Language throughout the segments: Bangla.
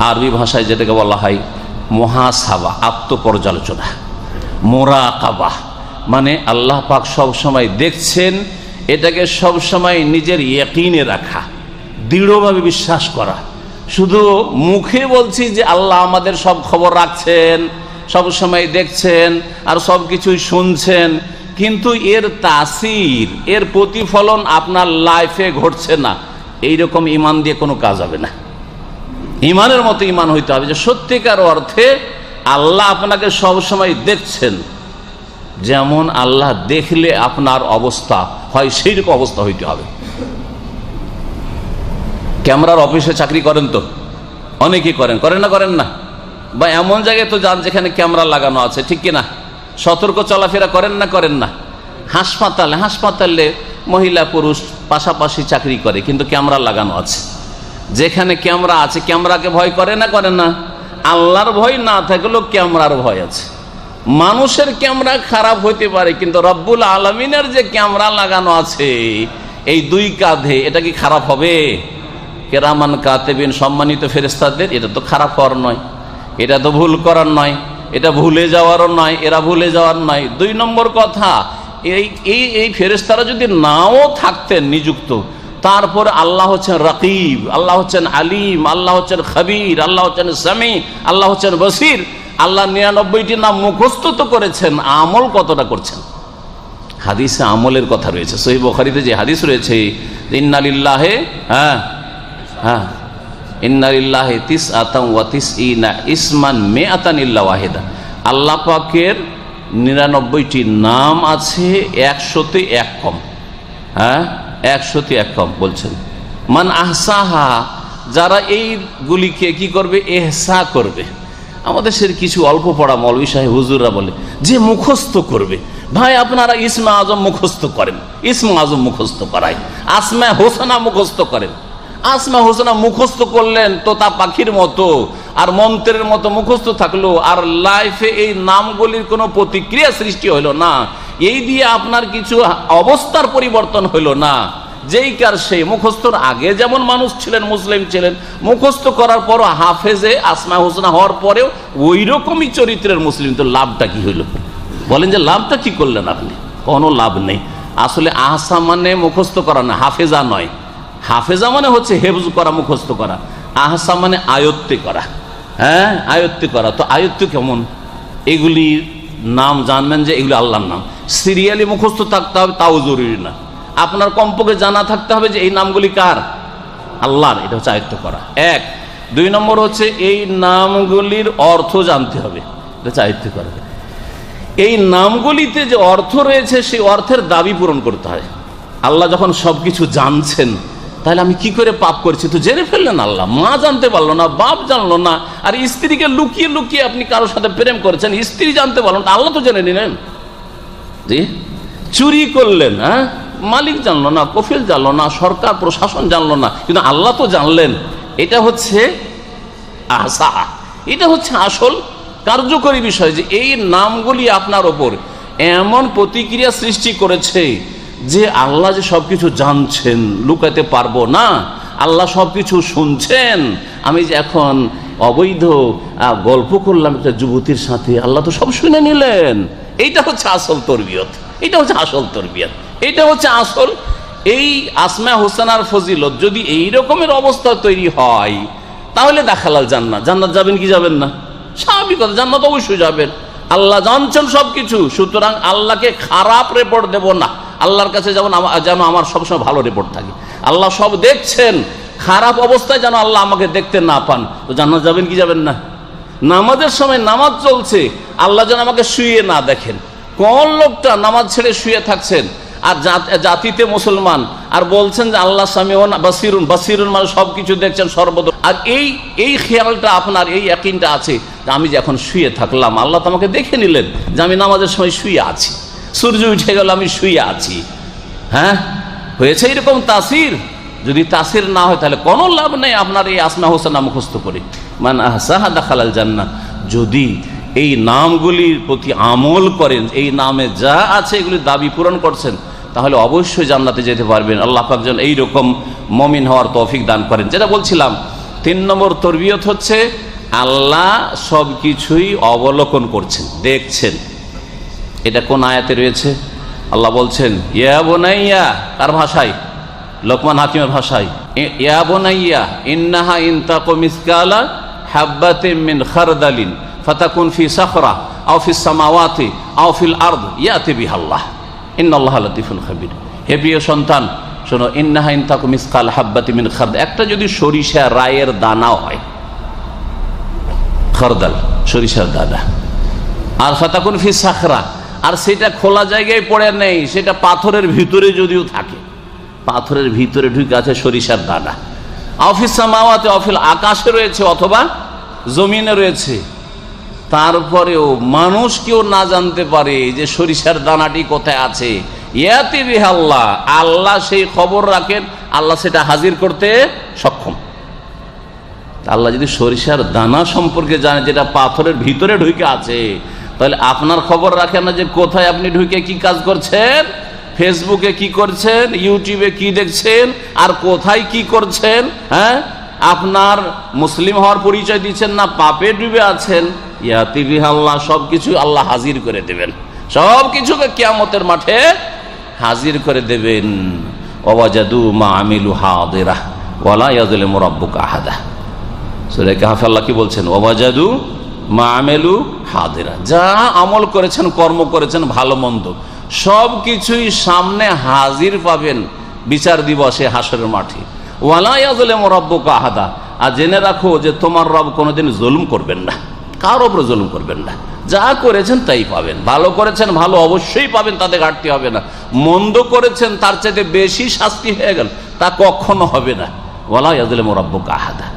আরবি ভাষায় যেটাকে বলা হয় মহাসাবা, আত্মপর্যালোচনা, মোরাকাবা। মানে আল্লাহ পাক সব সময় দেখছেন, এটাকে সব সময় নিজের ইয়কিনে রাখা, দৃঢ়ভাবে বিশ্বাস করা। শুধু মুখে বলছি যে আল্লাহ আমাদের সব খবর রাখছেন সব সময় দেখছেন আর সব কিছুই শুনছেন, কিন্তু এর তাসির, এর প্রতিফলন আপনার লাইফে ঘটছে না। এইরকম ইমান দিয়ে কোনো কাজ হবে না। ইমানের মতো ইমান হইতে হবে যে সত্যিকার অর্থে আল্লাহ আপনাকে সবসময় দেখছেন। যেমন আল্লাহ দেখলে আপনার অবস্থা হয় সেই রকম অবস্থা হইতে হবে। ক্যামেরার অফিসে চাকরি করেন তো? অনেকেই করেন। করেন না করেন না। বা এমন জায়গায় তো যান যেখানে ক্যামেরা লাগানো আছে, ঠিক কিনা? সতর্ক চলাফেরা করেন না করেন না? হাসপাতালে হাসপাতালে মহিলা, পুরুষ পাশাপাশি চাকরি করে, কিন্তু ক্যামেরা লাগানো আছে। যেখানে ক্যামেরা আছে, ক্যামেরাকে ভয় করে না করে না? আল্লাহর ভয় না থাকলেও ক্যামেরার ভয় আছে। মানুষের ক্যামেরা খারাপ হইতে পারে, কিন্তু রব্বুল আলমিনের যে ক্যামেরা লাগানো আছে, এই দুই কাঁধে, এটা কি খারাপ হবে? কেরামান কাতেবিন, সম্মানিত ফেরেস্তাদের এটা তো খারাপ হওয়ার নয়। এটা তো ভুল করার নয়। এটা ভুলে যাওয়ারও নয়, এরা ভুলে যাওয়ার নয়। দুই নম্বর কথা, এই এই ফেরেস্তারা যদি নাও থাকতেন নিযুক্ত তারপর আল্লাহ হচ্ছেন রকিব, আল্লাহ হচ্ছেন আলিম, আল্লাহ হচ্ছেন খবির, আল্লাহ হচ্ছেন সামি, আল্লাহ হচ্ছেন বসির। আল্লাহ নিরানব্বইটি নাম মুখস্থ তো করেছেন, আমল কতটা করছেন? হাদিসে আমলের কথা রয়েছে। সহি বখারিতে যে হাদিস রয়েছে, ইন্নালিল্লাহে হ্যাঁ হ্যাঁ ইন্নালিল্লাহে তিস আতাম ওয়া তিস ইনা ইসমান মে আতান ওয়াহেদা। আল্লাহ পাকের নিরানব্বইটি নাম আছে, একশোতে এক কম হ্যাঁ একশোতে এক কম বলছেন। মান আহসাহা, যারা এইগুলিকে কি করবে? এহসা করবে। আমাদের কিছু অল্প পড়া মৌলবী সাহেব হুজুররা বলে, যে মুখস্থ করবে। ভাই, আপনারা ইসমা আজম মুখস্থ করেন। ইসমা আজম মুখস্থ করায়। আসমা হোসেনা মুখস্থ করেন। আসমা হোসেনা মুখস্থ করলেন তোতা পাখির মতো, আর মন্ত্রের মতো মুখস্থ থাকল, আর লাইফে এই নামগুলির কোনো প্রতিক্রিয়া সৃষ্টি হইল না। এই দিয়ে আপনার কিছু অবস্থার পরিবর্তন হইল না। যেই কার সেই মুখস্থর আগে যেমন মানুষ ছিলেন, মুসলিম ছিলেন, মুখস্থ করার পর হাফেজে আসমা হোসনা হওয়ার পরেও ওই রকমই চরিত্রের মুসলিম। তো লাভটা কি হইল? বলেন যে লাভটা কি করলেন আপনি? কোনো লাভ নেই। আসলে আহসা মানে মুখস্থ করা না, হাফেজা নয়। হাফেজা মানে হচ্ছে হেফজ করা, মুখস্থ করা। আহসা মানে আয়ত্তে করা। হ্যাঁ আয়ত্তে করা। তো আয়ত্ত কেমন? এগুলির নাম জানবেন যে এগুলি আল্লাহর নাম। সিরিয়ালি মুখস্থ থাকতে হবে, তাও জরুরি না। আপনার কমপক্ষে জানা থাকতে হবে যে এই নামগুলি কার? আল্লাহর, এটা হচ্ছে আয়ত্ত করা। এক। দুই নম্বর হচ্ছে এই নামগুলির অর্থ জানতে হবে। এটা হচ্ছে আয়ত্ত করা। এই নামগুলিতে যে অর্থ রয়েছে, সেই অর্থের দাবি পূরণ করতে হয়। আল্লাহ যখন সব কিছু জানছেন তাহলে আমি কি করে পাপ করছি তো জেনে ফেললেন আল্লাহ। মা জানতে পারল না, বাপ জানলো না, আর স্ত্রীকে লুকিয়ে লুকিয়ে আপনি কারোর সাথে প্রেম করেছেন, স্ত্রী জানতে পারল না, আল্লাহ তো জেনে নিলেন। জি? চুরি করলেন হ্যাঁ? মালিক জানলো না, কফিল জানলো না, সরকার, প্রশাসন জানলো না, কিন্তু আল্লাহ তো জানলেন। এটা হচ্ছে আশা। এটা হচ্ছে আসল কার্যকরী বিষয় যে এই নামগুলি আপনার ওপর এমন প্রতিক্রিয়া সৃষ্টি করেছে যে আল্লাহ যে সব কিছু জানছেন লুকাতে পারব না, আল্লাহ সব কিছু শুনছেন। আমি যে এখন অবৈধ গল্প করলাম একটা যুবতীর সাথে, আল্লাহ তো সব শুনে নিলেন। এইটা হচ্ছে আসল তরবিয়ত এটা হচ্ছে আসল তরবিয়ত এটা হচ্ছে আসল, এই আসমা হোসেনার ফজিলত যদি এই রকমের অবস্থা তৈরি হয়, তাহলে দেখালাল জান্নাত জান্নাত যাবেন কি যাবেন না? স্বাভাবিক কথা, জান্নাত অবশ্যই যাবেন। আল্লাহ জানছেন সব কিছু সুতরাং আল্লাহকে খারাপ রেপোর্ট দেব না। আল্লাহর কাছে যেমন যেন আমার সবসময় ভালো রিপোর্ট থাকে। আল্লাহ সব দেখছেন, খারাপ অবস্থায় যেন আল্লাহ আমাকে দেখতে না পান। তো জান্নাত যাবেন কি যাবেন না? নামাজের সময় নামাজ চলছে, আল্লাহ যেন আমাকে শুয়ে না দেখেন। কোন লোকটা নামাজ ছেড়ে শুয়ে থাকছেন আর জাতিতে মুসলমান আর বলছেন যে আল্লাহ সামিউন বাসিরুন বাসিরুন মানে সব কিছু দেখছেন সর্বদ। আর এই এই খেয়ালটা আপনার, এই একইনটা আছে আমি যে এখন শুয়ে থাকলাম, আল্লাহ তো আমাকে দেখে নিলেন যে আমি নামাজের সময় শুয়ে আছি। সূর্য উঠে গেল, আমি শুয়ে আছি। হ্যাঁ? হয়েছে এরকম তাসির? যদি তাসির না হয়, তাহলে কোনো লাভ নেই আপনার এই আসমা হোসেনা মুখস্থ করে। মানে আহসাহা খালাল জান্না যদি এই নামগুলির প্রতি আমল করেন, এই নামে যা আছে এগুলি দাবি পূরণ করছেন, তাহলে অবশ্যই জান্নাতে যেতে পারবেন। আল্লাহ পাকজন এইরকম মমিন হওয়ার তৌফিক দান করেন। যেটা বলছিলাম, তিন নম্বর তরবিয়ত হচ্ছে, আল্লাহ সব কিছুই অবলোকন করছেন, দেখছেন। এটা কোন আয়াতে রয়েছে? আল্লাহ বলছেন, ইয়া বোনাইয়া কার ভাষায়? লোকমান হাকিমের ভাষায়। ইয়া বোনাইয়া, ইন্নাহা ইনতাকু মিসকালা হাব্বাতে মিন খারদালিন, ফাতাকুন ফি সাখরা, আও ফি সামাওয়াতি, আও ফিল আরদ, ইয়াতি বিহাল্লাহ। ইন্নাল্লাহ লাতিফুল খাবির। হে প্রিয় সন্তান, শোনো, ইন্নাহা ইনতাকু মিসকাল হাব্বাতি মিন খারদ। একটা যদি সরিষা রায়ের দানাও হয়, খরদাল, সরিষার দানা, আর ফাতাকুন ফি সাখরা আর সেটা খোলা জায়গায় পড়ে নেই, সেটা পাথরের ভিতরে যদিও থাকে। পাথরের ভিতরে ঢুকে আছে সরিষার দানা। অফিস সামাওয়াতে, অফিল আকাশে রয়েছে অথবা জমিনে রয়েছে। তারপরেও মানুষ কেউ না জানতে পারে যে সরিষার দানাটি কোথায় আছে। ইয়াতি বিহাল্লাহ, আল্লাহ সেই খবর রাখেন, আল্লাহ সেটা হাজির করতে সক্ষম। আল্লাহ যদি সরিষার দানা সম্পর্কে জানে, যেটা পাথরের ভিতরে ঢুকে আছে তাহলে আপনার খবর রাখেন না যে কোথায় আপনি ঢুকে কি কাজ করছেন? ফেসবুকে কি করছেন? ইউটিউবে কি দেখছেন? আর কোথায় কি করছেন? হ্যাঁ? আপনার মুসলিম হওয়ার পরিচয় দিচ্ছেন না, পাপে ডুবে আছেন? ইয়াতিবি আল্লাহ সব আল্লাহ হাজির করে দেবেন। সব কিছুকে কিয়ামতের মাঠে হাজির করে দেবেন। ওয়াজাদু মা আমিলু হাদিরা, ওয়ালা ইয়াজলিমু রাব্বুকা আহাদা। সুরে কাহাফে আল্লাহ কি বলছেন? ওবাজাদু মা আমেলু হাদিরা। যা আমল করেছেন, কর্ম করেছেন, ভালো মন্দ। সব কিছুই সামনে হাজির পাবেন বিচার দিবসে হাসরের মাঠে। ওয়ালাইয়াজলে রব্ব কাহাদা আর জেনে রাখো যে তোমার রব কোনোদিন জুলুম করবেন না। কার ওপরে জুলুম করবেন না। যা করেছেন তাই পাবেন। ভালো করেছেন, ভালো অবশ্যই পাবেন তাতে ঘাটতি হবে না। মন্দ করেছেন, তার চাইতে বেশি শাস্তি হয়ে গেল। তা কখনো হবে না। ওয়ালাইয়াজলে রব্ব কাহাদা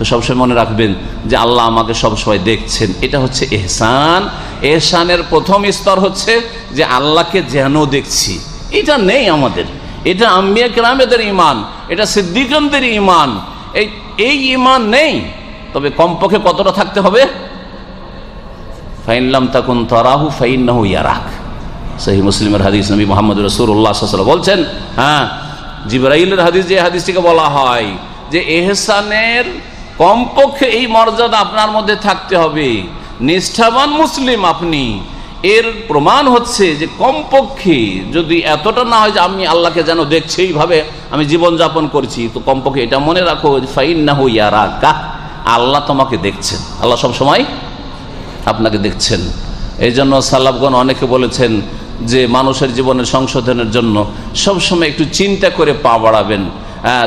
তো সবসময় মনে রাখবেন যে আল্লাহ আমাকে সবসময় দেখছেন। এটা হচ্ছে এহসান। এহসানের প্রথম স্তর হচ্ছে যে আল্লাহকে যেন দেখছি। এটা নেই আমাদের। এটা আম্বিয়া কেরামেদের ইমান এটা সিদ্দিকনদের ইমান এই এই ইমান নেই। তবে কমপক্ষে কতটা থাকতে হবে? ফাইনলাম তাকুন তরাহু ফাইন্নাহু ইয়ারাক। সেই মুসলিমের হাদিস নবী মোহাম্মদ রসুল্লাহ বলছেন হ্যাঁ জিব্রাইলের হাদিস যে হাদিসটিকে বলা হয় যে এহসানের কমপক্ষে এই মর্যাদা আপনার মধ্যে থাকতে হবে। নিষ্ঠাবান মুসলিম আপনি। এর প্রমাণ হচ্ছে যে কমপক্ষে যদি এতটা না হয় যে আমি আল্লাহকে যেন দেখছি এইভাবে আমি জীবনযাপন করছি, তো কমপক্ষে এটা মনে রাখো ফাইন না হইয়ারা কা আল্লাহ তোমাকে দেখছেন। আল্লাহ সব সময় আপনাকে দেখছেন। এই জন্য সাল্লাবগণ অনেকে বলেছেন যে মানুষের জীবনের সংশোধনের জন্য সবসময় একটু চিন্তা করে পা বাড়াবেন।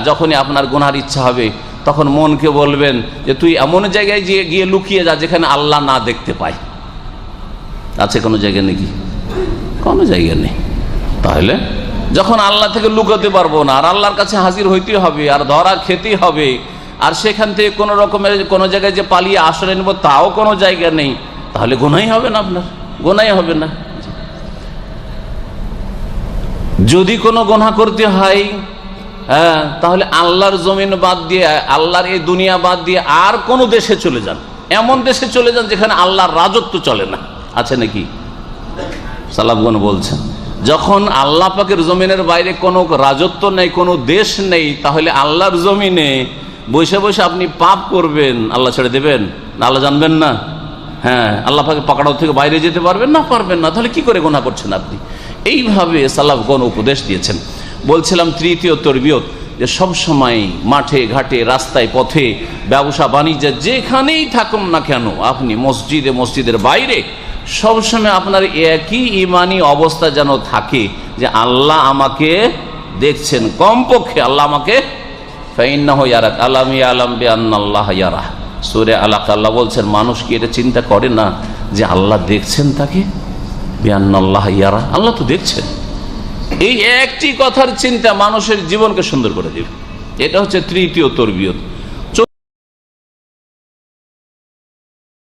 যখনই আপনার গুনার ইচ্ছা হবে তখন মনকে বলবেন যে তুই এমন জায়গায় গিয়ে গিয়ে লুকিয়ে যা যেখানে আল্লাহ না দেখতে পায়। আছে কোনো জায়গা নাকি? কোনো জায়গা নেই। তাহলে যখন আল্লাহ থেকে লুকাতে পারব না, আর আল্লাহর কাছে হাজির হইতে হবে, আর ধরা খেতে হবে, আর সেখান থেকে কোনো রকমের কোনো জায়গায় যে পালিয়ে আশ্রয় নেব তাও কোনো জায়গা নেই, তাহলে গোনাই হবে না আপনার? গোনাই হবে না। যদি কোনো গোনা করতে হয় হ্যাঁ তাহলে আল্লাহর জমিন বাদ দিয়ে, আল্লাহর এই দুনিয়া বাদ দিয়ে আর কোনো দেশে চলে যান। এমন দেশে চলে যান যেখানে আল্লাহর রাজত্ব চলে না। আছে নাকি? সালাবগণ বলছেন, যখন আল্লাহ পাকের জমিনের বাইরে কোনো রাজত্ব নেই, কোনো দেশ নেই, তাহলে আল্লাহর জমিনে বসে বসে আপনি পাপ করবেন। আল্লাহ ছেড়ে দেবেন? আল্লাহ জানবেন না। হ্যাঁ আল্লাহ পাকে পাকড়াও থেকে বাইরে যেতে পারবেন? না পারবেন না। তাহলে কি করে গোনা করছেন আপনি? এইভাবে সালাফগণ উপদেশ দিয়েছেন। বলছিলাম তৃতীয় তরবিয়ত যে সব সময় মাঠে, ঘাটে, রাস্তায়, পথে, ব্যবসা, বাণিজ্য যেখানেই থাকুন না কেন, আপনি মসজিদে, মসজিদের বাইরে সবসময় আপনার একই ইমানি অবস্থা যেন থাকে যে আল্লাহ আমাকে দেখছেন কমপক্ষে, আল্লাহ আমাকে আল্লাহ বলছেন, মানুষ কি এটা চিন্তা করে না যে আল্লাহ দেখছেন তাকে? আল্লাহ তো দেখছেন। এই একটি কথার চিন্তা মানুষের জীবনকে সুন্দর করে দেবে। এটা হচ্ছে তৃতীয় তরবিয়ত।